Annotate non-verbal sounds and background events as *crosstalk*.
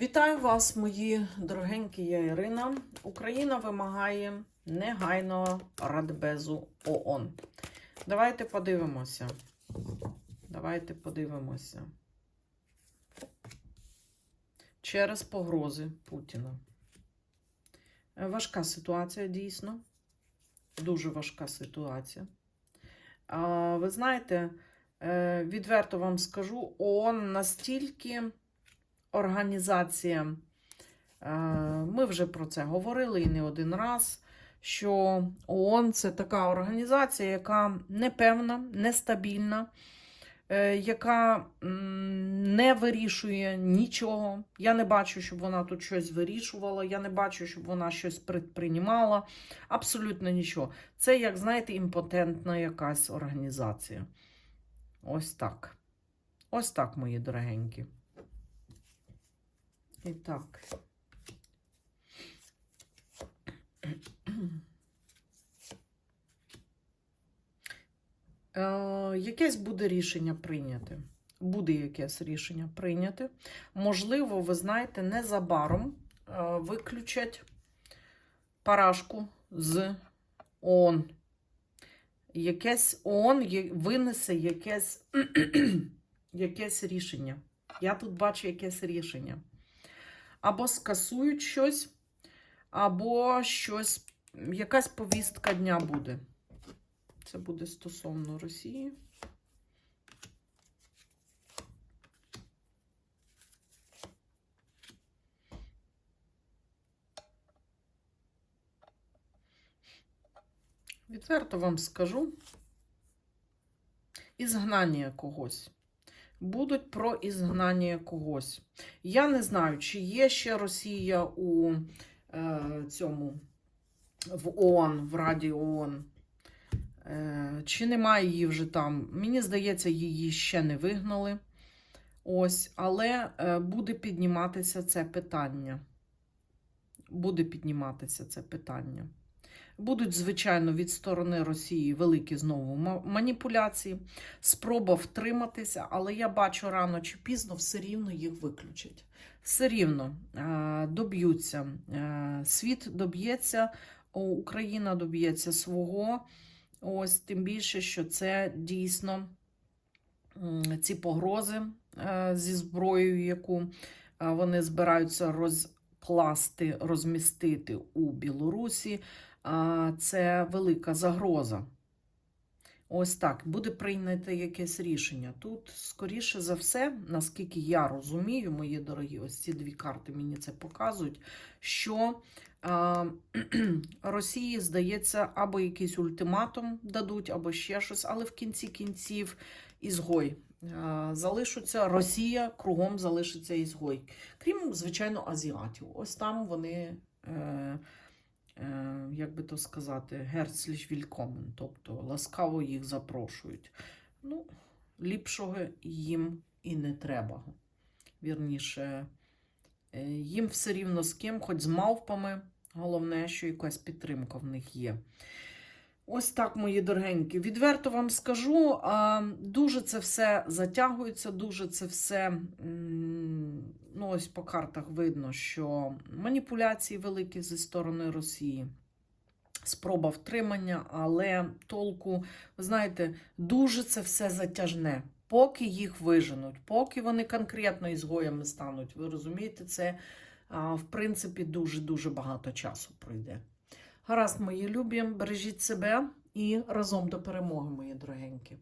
Вітаю вас, мої дорогенькі, я Ірина. Україна вимагає негайного радбезу ООН. Давайте подивимося. Давайте подивимося. Через погрози Путіна. Важка ситуація, дійсно. Дуже важка ситуація. Ви знаєте, е, відверто вам скажу, ООН настільки організація, е, ми вже про це говорили і не один раз, що ООН це така організація, яка непевна, нестабільна, е, яка не вирішує нічого. Я не бачу, щоб вона тут щось вирішувала, я не бачу, щоб вона щось предприймала. Абсолютно нічого. Це, як знаєте, імпотентна якась організація. Ось так. Ось так, мої дорогенькі. І так. Е, якесь буде рішення прийняте. Буде якесь рішення прийняте. Можливо, ви знаєте, незабаром е, виключать парашку з ООН. Якесь ООН винесе якесь, *clears throat* якесь рішення. Я тут бачу якесь рішення. Або скасують щось, або щось, якась повістка дня буде. Це буде стосовно Росії. Відверто вам скажу. Ізгнання когось. Будуть про ізгнання когось. Я не знаю, чи є ще Росія у е, цьому в ООН, в Раді ООН. Е, чи немає її вже там? Мені здається, її ще не вигнали. Ось, але е, буде підніматися це питання. Буде підніматися це питання. Будуть, звичайно, від сторони Росії великі знову маніпуляції, спроба втриматися, але я бачу рано чи пізно все рівно їх виключать. Все рівно е, доб'ються. Е, Світ доб'ється, Україна доб'ється свого. Ось тим більше, що це дійсно ці погрози е, зі зброєю, яку вони збираються розкласти, розмістити у Білорусі. Це велика загроза. Ось так, буде прийнято якесь рішення. Тут, скоріше за все, наскільки я розумію, мої дорогі, ось ці дві карти мені це показують, що а, *clears throat* Росії, здається, або якийсь ультиматум дадуть, або ще щось, але в кінці кінців ізгой. Залишиться Росія, кругом залишиться ізгой. Крім, звичайно, азіатів. Ось там вони. Е, е, як би то сказати, герцліш вількомен, тобто ласкаво їх запрошують. Ну, ліпшого їм і не треба. Вірніше, е, їм все рівно з ким, хоч з мавпами. Головне, що якась підтримка в них є. Ось так, мої дорогенькі. Відверто вам скажу, дуже це все затягується, дуже це все. Ну, ось по картах видно, що маніпуляції великі зі сторони Росії, спроба втримання, але толку, ви знаєте, дуже це все затяжне. Поки їх виженуть, поки вони конкретно ізгоями стануть. Ви розумієте, це в принципі дуже-дуже багато часу пройде. Гаразд, мої любі, бережіть себе і разом до перемоги, мої дорогенькі.